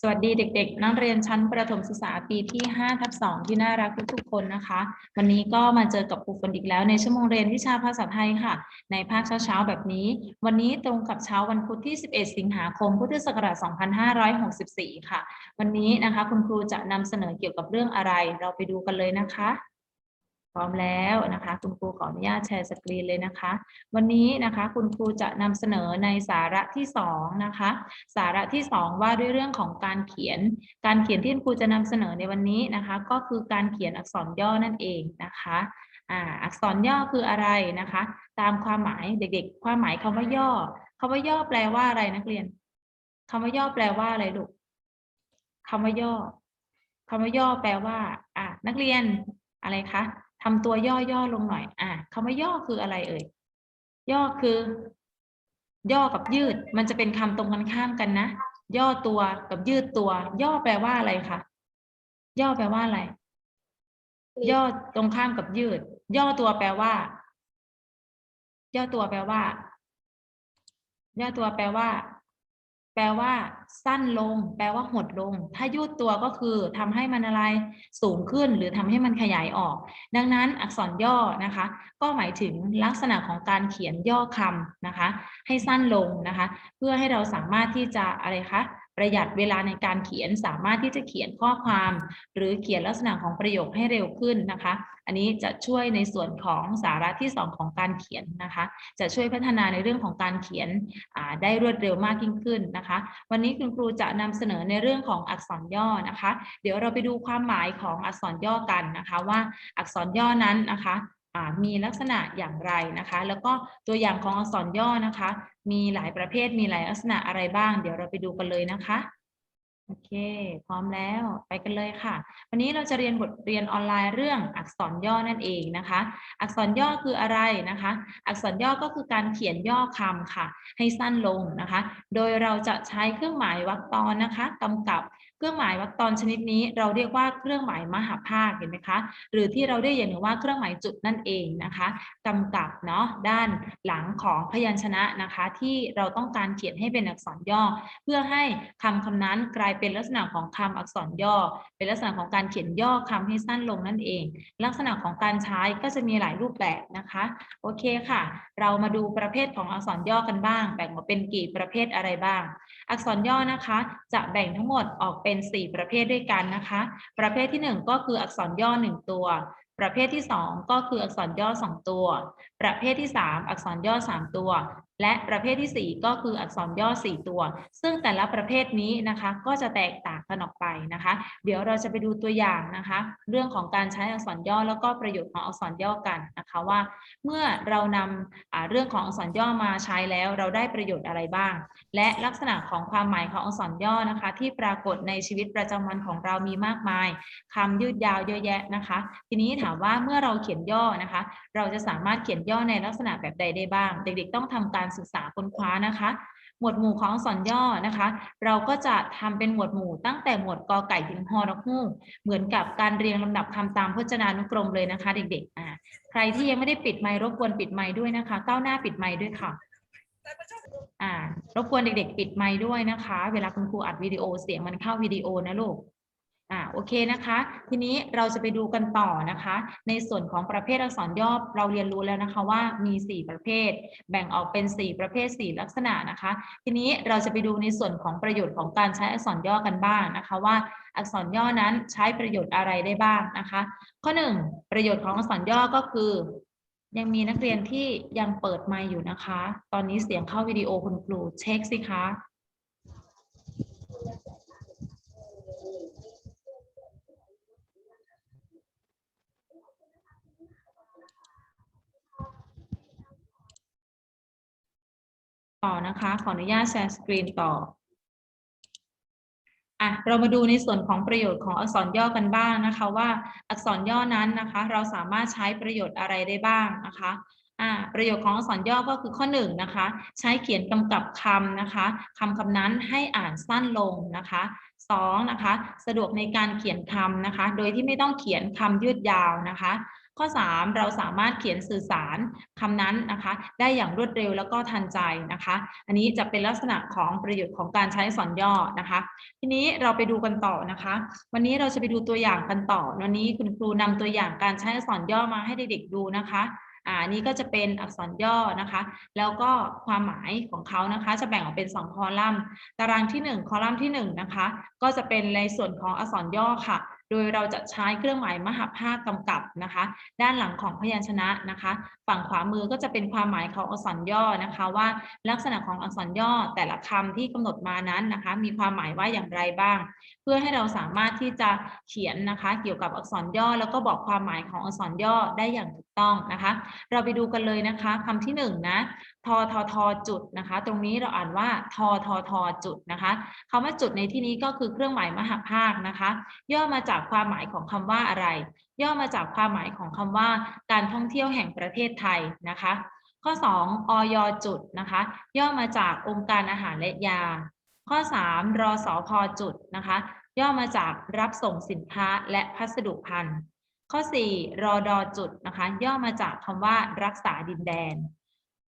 สวัสดีเด็ก ๆ นักเรียนชั้นประถมศึกษาปีที่5ทับ2ที่น่ารักทุกๆคนนะคะ วันนี้ก็มาเจอกับครูฝนอีกแล้วในชั่วโมงเรียนวิชาภาษาไทยค่ะ ในภาคเช้าๆแบบนี้ วันนี้ตรงกับเช้าวันพุธที่ 11 สิงหาคม พุทธศักราช2564 ค่ะ วันนี้นะคะ คุณครูจะนำเสนอเกี่ยวกับเรื่องอะไร เราไปดูกันเลยนะคะ พร้อมแล้วนะคะ คุณครูขออนุญาตแชร์สกรีนเลยนะคะ วันนี้นะคะคุณครูจะนำเสนอในสาระที่สองนะคะสาระที่สองว่าด้วยเรื่องของการเขียน การเขียนที่คุณครูจะนำเสนอในวันนี้นะคะ ก็คือการเขียนอักษรย่อนั่นเองนะคะอ่าอักษรย่อคืออะไรนะคะ ตามความหมายเด็ก ๆ ความหมายคำว่าย่อคำว่าย่อแปลว่าอะไรนักเรียนคำว่าย่อแปลว่าอะไรลูกคำว่าย่อคำว่าย่อแปลว่า อะนักเรียนอะไรคะ ทำตัวย่อย่อลงหน่อย อะคำว่าย่อคืออะไรเอ่ย ย่อคือ ย่อกับยืด มันจะเป็นคำตรงกันข้ามกันนะ ย่อตัวกับยืดตัว ย่อแปลว่าอะไรคะย่อแปลว่าอะไร ย่อตรงข้ามกับยืด ย่อตัวแปลว่า ย่อตัวแปลว่า ย่อตัวแปลว่า แปลว่า สั้นลง แปลว่าหดลง ถ้ายืดตัวก็คือทำให้มันอะไรสูงขึ้น หรือทำให้มันขยายออก ดังนั้นอักษรย่อนะคะ ก็หมายถึงลักษณะของการเขียนย่อคำนะคะ ให้สั้นลงนะคะ เพื่อให้เราสามารถที่จะอะไรคะ ประหยัดเวลาในการเขียนสามารถที่จะเขียนข้อความ หรือเขียนลักษณะของประโยคให้เร็วขึ้นนะคะ อันนี้จะช่วยในส่วนของสาระที่ 2 ของการเขียนนะคะ จะช่วยพัฒนาในเรื่องของการเขียนได้รวดเร็วมากยิ่งขึ้นนะคะ วันนี้คุณครูจะนำเสนอในเรื่องของอักษรย่อนะคะ เดี๋ยวเราไปดูความหมายของอักษรย่อกันนะคะ ว่าอักษรย่อนั้นนะคะ มีลักษณะอย่างไรนะคะ แล้วก็ตัวอย่างของอักษรย่อนะคะ มีหลายประเภทมีหลายลักษณะอะไรบ้าง เดี๋ยวเราไปดูกันเลยนะคะโอเค พร้อมแล้วไปกันเลยค่ะ วันนี้เราจะเรียนบทเรียนออนไลน์เรื่องอักษรย่อนั่นเองนะคะ อักษรย่อคืออะไรนะคะ อักษรย่อก็คือการเขียนย่อคำค่ะ ให้สั้นลงนะคะ โดยเราจะใช้เครื่องหมายวรรคตอนนะคะกำกับ ครื่องหมายวรรคตอนชนิดนี้เราเรียกว่าเครื่องหมายมหาภาคเห็นไหมคะหรือที่เราได้ยินว่าเครื่องหมายจุดนั่นเองนะคะกำกับเนาะด้านหลังของพยัญชนะนะคะ ที่เราต้องการเขียนให้เป็นอักษรย่อ เพื่อให้คำคำนั้นกลายเป็นลักษณะของคำอักษรย่อ เป็นลักษณะของการเขียนย่อคำให้สั้นลงนั่นเอง ลักษณะของการใช้ก็จะมีหลายรูปแบบนะคะโอเคค่ะ เรามาดูประเภทของอักษรย่อกันบ้าง แบ่งออกเป็นกี่ประเภทอะไรบ้าง อักษรย่อนะคะ จะแบ่งทั้งหมดออกเป็น4 ประเภทด้วยกันนะคะ ประเภทที่ 1 ก็คืออักษรย่อ 1 ตัว ประเภทที่ 2 ก็คืออักษรย่อ 2 ตัว ประเภทที่ 3 อักษรย่อ 3 ตัวและประเภทที่ 4 ก็คืออักษรย่อ 4 ตัว ซึ่งแต่ละประเภทนี้นะคะก็จะแตกต่างกันออกไปนะคะ เดี๋ยวเราจะไปดูตัวอย่างนะคะ เรื่องของการใช้อักษรย่อแล้วก็ประโยชน์ของอักษรย่อกันนะคะว่า เมื่อเรานำเรื่องของอักษรย่อมาใช้แล้วเราได้ประโยชน์อะไรบ้าง และลักษณะของความหมายของอักษรย่อนะคะ ที่ปรากฏในชีวิตประจำวันของเรามีมากมายคำยืดยาวเยอะแยะนะคะ ทีนี้ถามว่าเมื่อเราเขียนย่อนะคะ เราจะสามารถเขียนย่อในลักษณะแบบใดได้บ้าง เด็กๆ ต้องทำการการศึกษาค้นคว้านะคะ หมวดหมู่ของอักษรย่อนะคะ เราก็จะทำเป็นหมวดหมู่ตั้งแต่หมวดกอไก่ถึงฮอระฮูกเหมือนกับการเรียงลำดับคำตามพจนานุกรมเลยนะคะ เด็กๆอ่าใครที่ยังไม่ได้ปิดไมค์รบกวนปิดไมค์ด้วยนะคะ ก้าวหน้าปิดไมค์ด้วยค่ะอ่ารบกวนเด็กๆ ปิดไมค์ด้วยนะคะ เวลาคุณครูอัดวิดีโอเสียงมันเข้าวิดีโอนะลูก อ่าโอเคนะคะ ทีนี้เราจะไปดูกันต่อนะคะ ในส่วนของประเภทอักษรย่อเราเรียนรู้แล้วนะคะว่ามี 4 ประเภท แบ่งออกเป็น 4 ประเภท 4 ลักษณะนะคะ ทีนี้เราจะไปดูในส่วนของประโยชน์ของการใช้อักษรย่อกันบ้างนะคะว่าอักษรย่อนั้นใช้ประโยชน์อะไรได้บ้างนะคะ ข้อ 1 ประโยชน์ของอักษรย่อก็คือ ยังมีนักเรียนที่ยังเปิดไมค์อยู่นะคะ ตอนนี้เสียงเข้าวิดีโอคุณครูเช็คสิคะ ต่อนะคะ ขออนุญาตแชร์สกรีนต่ออะเรามาดูในส่วนของประโยชน์ของอักษรย่อกันบ้างนะคะว่าอักษรย่อนั้นนะคะ เราสามารถใช้ประโยชน์อะไรได้บ้างนะคะอ่าประโยชน์ของอักษรย่อก็คือข้อหนึ่งนะคะ ใช้เขียนกำกับคำนะคะคำคำนั้นให้อ่านสั้นลงนะคะสองนะคะ สะดวกในการเขียนคำนะคะ โดยที่ไม่ต้องเขียนคำยืดยาวนะคะ ข้อ 3 เราสามารถเขียนสื่อสารคำนั้นนะคะ ได้อย่างรวดเร็วแล้วก็ทันใจนะคะ อันนี้จะเป็นลักษณะของประโยชน์ของการใช้อักษรย่อนะคะ ทีนี้เราไปดูกันต่อนะคะ วันนี้เราจะไปดูตัวอย่างกันต่อ วันนี้คุณครูนำตัวอย่างการใช้อักษรย่อมาให้เด็กๆดูนะคะอ่านี้ก็จะเป็นอักษรย่อนะคะ แล้วก็ความหมายของเขานะคะ จะแบ่งออกเป็น 2 คอลัมน์ ตารางที่ 1 คอลัมน์ที่ 1 นะคะ ก็จะเป็นในส่วนของอักษรย่อค่ะ ดยเราจะใช้เครื่องหมายมหาภาคกำกับนะคะ ด้านหลังของพยัญชนะนะคะ ฝั่งขวามือก็จะเป็นความหมายของอักษรย่อนะคะว่าลักษณะของอักษรย่อแต่ละคำที่กำหนดมานั้นนะคะ มีความหมายว่าอย่างไรบ้าง เพื่อให้เราสามารถที่จะเขียนนะคะ เกี่ยวกับอักษรย่อ แล้วก็บอกความหมายของอักษรย่อได้อย่างถูก ต้องนะคะ เราไปดูกันเลยนะคะคำที่หนึ่งนะทอทอทอจุดนะคะ ตรงนี้เราอ่านว่าทอทอทอจุดนะคะคำว่าจุดในที่นี้ก็คือเครื่องหมายมหาภาคนะคะ ย่อมาจากความหมายของคำว่าอะไร ย่อมาจากความหมายของคำว่า การท่องเที่ยวแห่งประเทศไทยนะคะ ข้อ 2 อยจุดนะคะ ย่อมาจากองค์การอาหารและยา ข้อ 3 รอสอพอจุดนะคะ ย่อมาจากรับส่งสินค้าและพัสดุพันธุ์ ข้อ 4 รอดอจุดนะคะย่อมาจากคำว่ารักษาดินแดน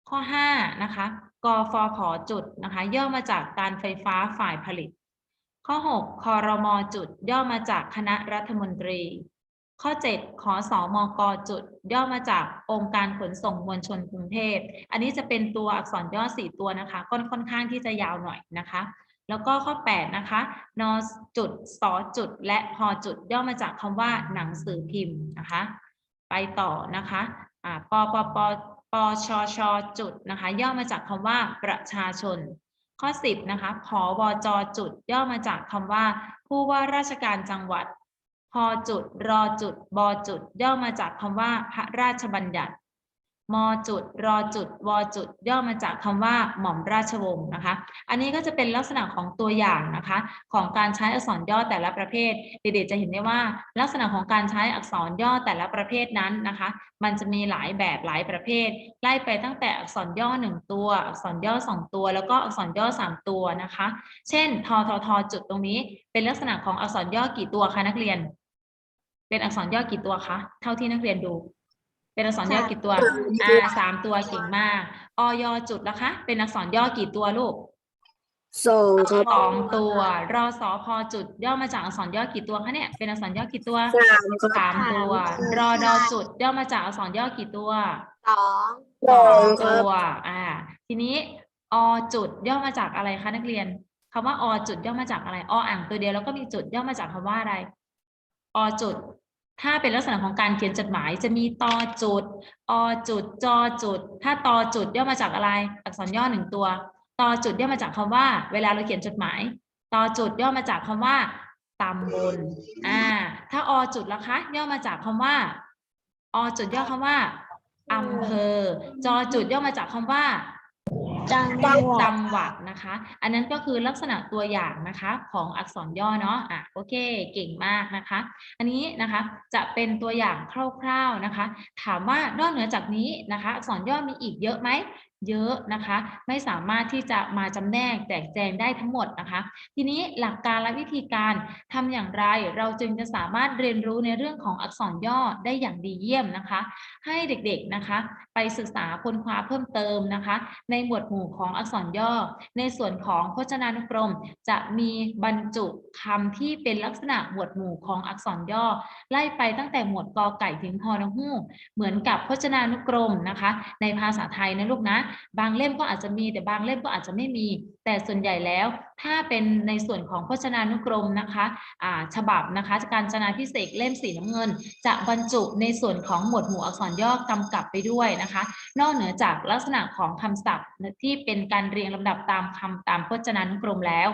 ข้อ5นะคะกฟผจุดนะคะย่อมาจากการไฟฟ้าฝ่ายผลิต ข้อ 6 คอรมอจุด ย่อมาจากคณะรัฐมนตรี ข้อ 7 ขอสอมกจุด ย่อมาจากองค์การขนส่งมวลชนกรุงเทพ อันนี้จะเป็นตัวอักษรย่อ 4 ตัวนะคะค่อนค่อนข้างที่จะยาวหน่อยนะคะ แล้วก็ข้อ 8 นะคะนจุดสอจุด และพอจุดย่อมาจากคำว่าหนังสือพิมพ์นะคะ ไปต่อนะคะอ่าปปปปชชจุดนะคะ ย่อมาจากคำว่าประชาชน ข้อ 10 นะคะผวจจุด ย่อมาจากคำว่า ผู้ว่าราชการจังหวัด พอจุดรอจุดบจุด ย่อมาจากคำว่าพระราชบัญญัติ มจุดรอจุดวจุด ย่อมาจากคำว่าหม่อมราชวงศ์นะคะ อันนี้ก็จะเป็นลักษณะของตัวอย่างนะคะ ของการใช้อักษรย่อแต่ละประเภท เด็กๆจะเห็นได้ว่า ลักษณะของการใช้อักษรย่อแต่ละประเภทนั้นนะคะ มันจะมีหลายแบบหลายประเภท ไล่ไปตั้งแต่อักษรย่อหนึ่งตัว อักษรย่อสองตัว แล้วก็อักษรย่อสามตัวนะคะ เช่นทอทอทอจุดตรงนี้ เป็นลักษณะของอักษรย่อกี่ตัวคะนักเรียน เป็นอักษรย่อกี่ตัวคะเท่าที่นักเรียนดู เป็นอักษรย่อกี่ตัวอ่าสามตัวเก่งมากอยจุดนะคะ เป็นอักษรย่อกี่ตัวลูกสองครับสองตัวรอสอพอจุดย่อมาจากอักษรย่อกี่ตัวคะเนี่ย เป็นอักษรย่อกี่ตัวสามครับสามตัว รอดอจุดย่อมาจากอักษรย่อกี่ตัวสองสองคตัรับวอ่า ทีนี้อจุดย่อมาจากอะไรคะนักเรียนคำว่าอจุดย่อมาจากอะไรออ่างตัวเดียวแล้วก็มีจุดย่อมาจากคำว่าอะไรอจุด ถ้าเป็นลักษณะของการเขียนจดหมายจะมีตอจุด อจุด จอจุด ถ้าตอจุดย่อมาจากอะไร อักษรย่อหนึ่งตัว ตอจุดย่อมาจากคำว่า เวลาเราเขียนจดหมาย ตอจุดย่อมาจากคำว่าตำบล อ่า ถ้าอจุดล่ะคะ ย่อมาจากคำว่า อจุดย่อคำว่าอำเภอ จอจุดย่อมาจากคำว่า จังหจัวังจังหวัดนะคะ อันนั้นก็คือลักษณะตัวอย่างนะคะของอักษรย่อเนาะอะโอเคเก่งมากนะคะ อันนี้นะคะจะเป็นตัวอย่างคร่าวๆนะคะ ถามว่านอกเหนือจากนี้นะคะ อักษรย่อมีอีกเยอะไหม เยอะนะคะ ไม่สามารถที่จะมาจำแนกแจกแจงได้ทั้งหมดนะคะ ทีนี้หลักการและวิธีการทำอย่างไรเราจึงจะสามารถเรียนรู้ในเรื่องของอักษรย่อได้อย่างดีเยี่ยมนะคะ ให้เด็กๆนะคะ ไปศึกษาค้นคว้าเพิ่มเติมนะคะ ในหมวดหมู่ของอักษรย่อ ในส่วนของพจนานุกรม จะมีบรรจุคำที่เป็นลักษณะหมวดหมู่ของอักษรย่อ ไล่ไปตั้งแต่หมวดกอไก่ถึงฮอนฮูเหมือนกับพจนานุกรมนะคะ ในภาษาไทยนะลูกนะบางเล่มก็อาจจะมีแต่บางเล่มก็อาจจะไม่มี แต่ส่วนใหญ่แล้ว ถ้าเป็นในส่วนของพจนานุกรมนะคะะฉบับนะคะการจนาพิเศษเล่มสีน้ำเงิน จะบรรจุในส่วนของหมวดหมู่อักษรย่อกำกับไปด้วยนะคะ นอกเหนือจากลักษณะของคำศัพท์ที่เป็นการเรียงลำดับตามคำตามพจนานุกรมแล้ว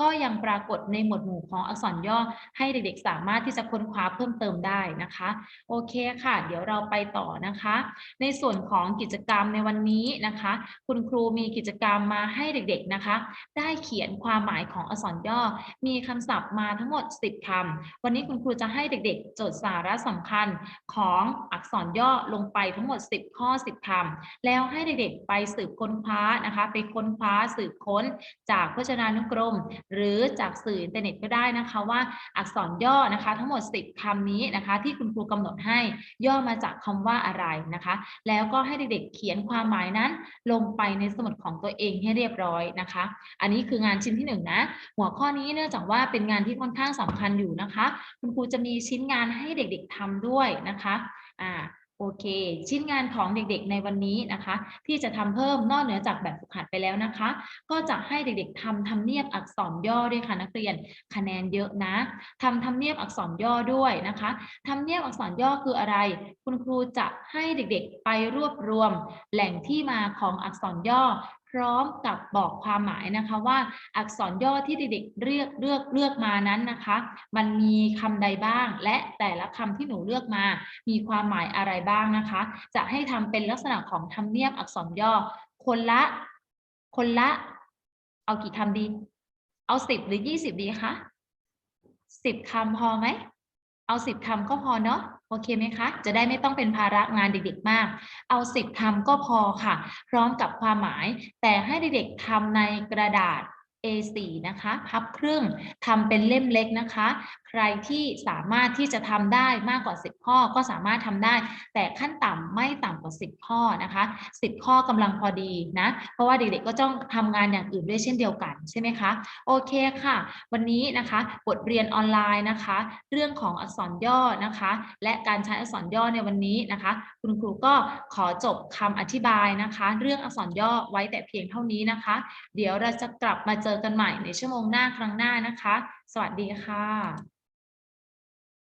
ก็ยังปรากฏในหมวดหมู่ของอักษรย่อให้เด็กๆ สามารถที่จะค้นคว้าเพิ่มเติมได้นะคะ โอเคค่ะ เดี๋ยวเราไปต่อนะคะ ในส่วนของกิจกรรมในวันนี้นะคะ คุณครูมีกิจกรรมมาให้เด็กๆนะคะ ได้เขียนความหมายของอักษรย่อ มีคำศัพท์มาทั้งหมด 10คำวันนี้คุณครูจะให้เด็กๆ จดสาระสำคัญของอักษรย่อลงไปทั้งหมด 10 ข้อ 10คำแล้วให้เด็กๆ ไปสืบค้นคว้านะคะ ไปค้นคว้าสืบค้นจากพจนานุกรมหรือจากสื่ออินเทอร์เน็ตก็ได้นะคะว่าอักษรย่อนะคะ ทั้งหมด 10คำนี้นะคะ ที่คุณครูกำหนดให้ย่อมาจากคำว่าอะไรนะคะ แล้วก็ให้เด็กๆเขียนความหมายนั้น ลงไปในสมุดของตัวเองให้เรียบร้อยนะคะ อันนี้คืองานชิ้นที่หนึ่งนะหัวข้อนี้เนื่องจากว่าเป็นงานที่ค่อนข้างสำคัญอยู่นะคะ คุณครูจะมีชิ้นงานให้เด็กๆทำด้วยนะคะอ่า โอเค ชิ้นงานของเด็กๆในวันนี้นะคะ ที่จะทำเพิ่มนอกเหนือจากแบบฝึกหัดไปแล้วนะคะ ก็จะให้เด็กๆทำทำเนียบอักษรย่อด้วยค่ะนักเรียนคะแนนเยอะนะทำทำเนียบอักษรย่อด้วยนะคะทำเนียบอักษรย่อคืออะไร คุณครูจะให้เด็กๆไปรวบรวม แหล่งที่มาของอักษรย่อ ร้อมกับบอกความหมายนะคะว่าอักษรย่อที่เด็กๆเลือกเลือกเลือกมานั้นนะคะ มันมีคำใดบ้าง และแต่ละคำที่หนูเลือกมา มีความหมายอะไรบ้างนะคะ จะให้ทำเป็นลักษณะของทำเนียบอักษรย่อ คนละ คนละ เอากี่คำดี เอาสิบหรือยี่สิบดีคะสิบคำพอไหม เอาสิบคำก็พอเนาะ โอเคไหมคะ จะได้ไม่ต้องเป็นภาระงานเด็กๆมาก เอาสิบทำก็พอค่ะ พร้อมกับความหมาย แต่ให้เด็กๆทำในกระดาษ A4 นะคะพับครึ่งทำเป็นเล่มเล็กนะคะ ใครที่สามารถที่จะทำได้มากกว่า 10 ข้อก็สามารถทำได้ แต่ขั้นต่ำไม่ต่ำกว่า 10 ข้อนะคะ 10 ข้อกำลังพอดีนะ เพราะว่าเด็กๆก็ต้องทำงานอย่างอื่นด้วยเช่นเดียวกันใช่ไหมคะโอเคค่ะ วันนี้นะคะบทเรียนออนไลน์นะคะ เรื่องของอักษรย่อนะคะ และการใช้อักษรย่อในวันนี้นะคะ คุณครูก็ขอจบคำอธิบายนะคะ เรื่องอักษรย่อไว้แต่เพียงเท่านี้นะคะ เดี๋ยวเราจะกลับมาเจอกันใหม่ในชั่วโมงหน้าครั้งหน้านะคะ สวัสดีค่ะ